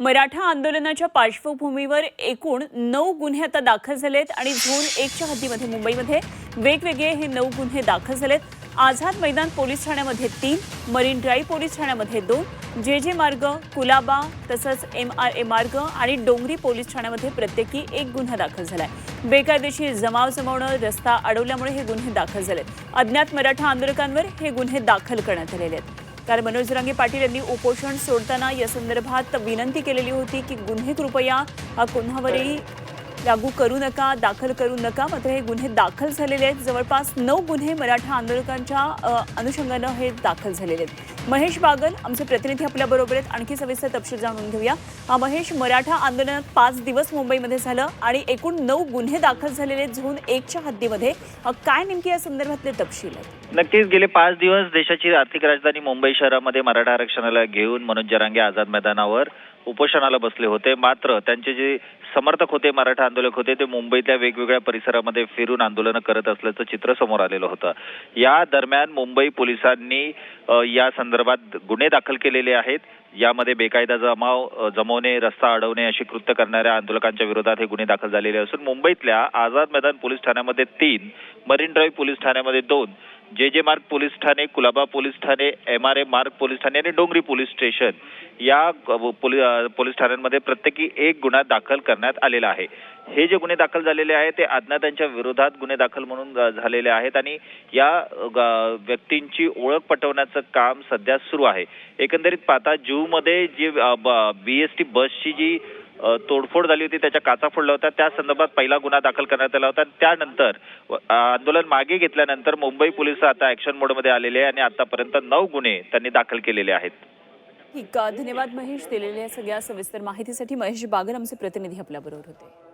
मराठा आंदोलनाच्या पार्श्वभूमीवर एकूण नऊ गुन्हे आता दाखल झालेत आणि झोन एकच्या हद्दीमध्ये मुंबईमध्ये वेगवेगळे हे नऊ गुन्हे दाखल झालेत. आझाद मैदान पोलीस ठाण्यामध्ये तीन मरीन ड्राईव्ह पोलीस ठाण्यामध्ये दोन जे जे मार्ग कुलाबा तसंच एम आर ए मार्ग आणि डोंगरी पोलीस ठाण्यामध्ये प्रत्येकी एक गुन्हा दाखल झाला आहे बेकायदेशीर जमाव जमवणं रस्ता अडवल्यामुळे हे गुन्हे दाखल झालेत. अज्ञात मराठा आंदोलकांवर हे गुन्हे दाखल करण्यात आलेले आहेत. तर मनोज रंगे पाटील यांनी उपोषण सोडताना या संदर्भात विनंती केलेली होती की गुन्हे कृपया हा कोणावरही लागू करू नका दाखल करू नका. मात्र हे गुन्हे दाखल झालेले आहेत. जवळपास नऊ गुन्हे मराठा आंदोलकांच्या अनुषंगानं हे दाखल झालेले आहेत. महेश बागल आमचे प्रतिनिधी आपल्याबरोबर आहेत. आणखी सविस्तर तपशील जाणून घेऊया. महेश मराठा आंदोलनात पाच दिवस मुंबईमध्ये झालं आणि एकूण नऊ गुन्हे दाखल झालेले आहेत झोन एकच्या हद्दीमध्ये. काय नेमकी या संदर्भातले तपशील आहेत? नक्कीच गेले पाच दिवस देशाची आर्थिक राजधानी मुंबई शहरामध्ये मराठा आरक्षणाला घेऊन मनोज जरांगे आझाद मैदानावर उपोषणाला बसले होते. मात्र त्यांचे जे समर्थक होते मराठा आंदोलक होते ते मुंबईतल्या वेगवेगळ्या परिसरामध्ये फिरून आंदोलनं करत असल्याचं चित्र समोर आलेलं होतं. या दरम्यान मुंबई पोलिसांनी या संदर्भात गुन्हे दाखल केलेले आहेत. यामध्ये बेकायदा जमाव जमवणे रस्ता अडवणे अशी कृत्य करणाऱ्या आंदोलकांच्या विरोधात हे गुन्हे दाखल झालेले असून मुंबईतल्या आझाद मैदान पोलीस ठाण्यामध्ये तीन मरीन ड्राईव्ह पोलीस ठाण्यामध्ये दोन जे जे मार्ग पोलीस ठाणे Colaba police Thane M R A Marg police Thane आणि डोंगरी पोलीस स्टेशन या पोली- पोलीस ठाण्यांमध्ये प्रत्येकी एक गुन्हा दाखल करण्यात आलेला आहे. हे जे गुन्हे दाखल झालेले आहेत ते अज्ञातांच्या विरोधात गुन्हे दाखल म्हणून झालेले आहेत आणि या ग- व्यक्तींची ओळख पटवण्याचं काम सध्या सुरू आहे. एकंदरीत पाहता जूमध्ये जी बी एस टी बसची जी तोडफोड झाली होती त्याच्या काचा फोडल्या होत्या. त्या संदर्भात पहिला गुन्हा दाखल करण्यात आला होता. त्यानंतर आंदोलन मागे घेतल्यानंतर मुंबई पोलीस आता ऍक्शन मोडमध्ये आलेले आहे आणि आतापर्यंत नऊ गुन्हे त्यांनी दाखल केलेले आहेत. ठीक धन्यवाद महेश दिलेल्या सगळ्या सविस्तर माहितीसाठी महेश बागल आमचे प्रतिनिधी आपल्याबरोबर होते.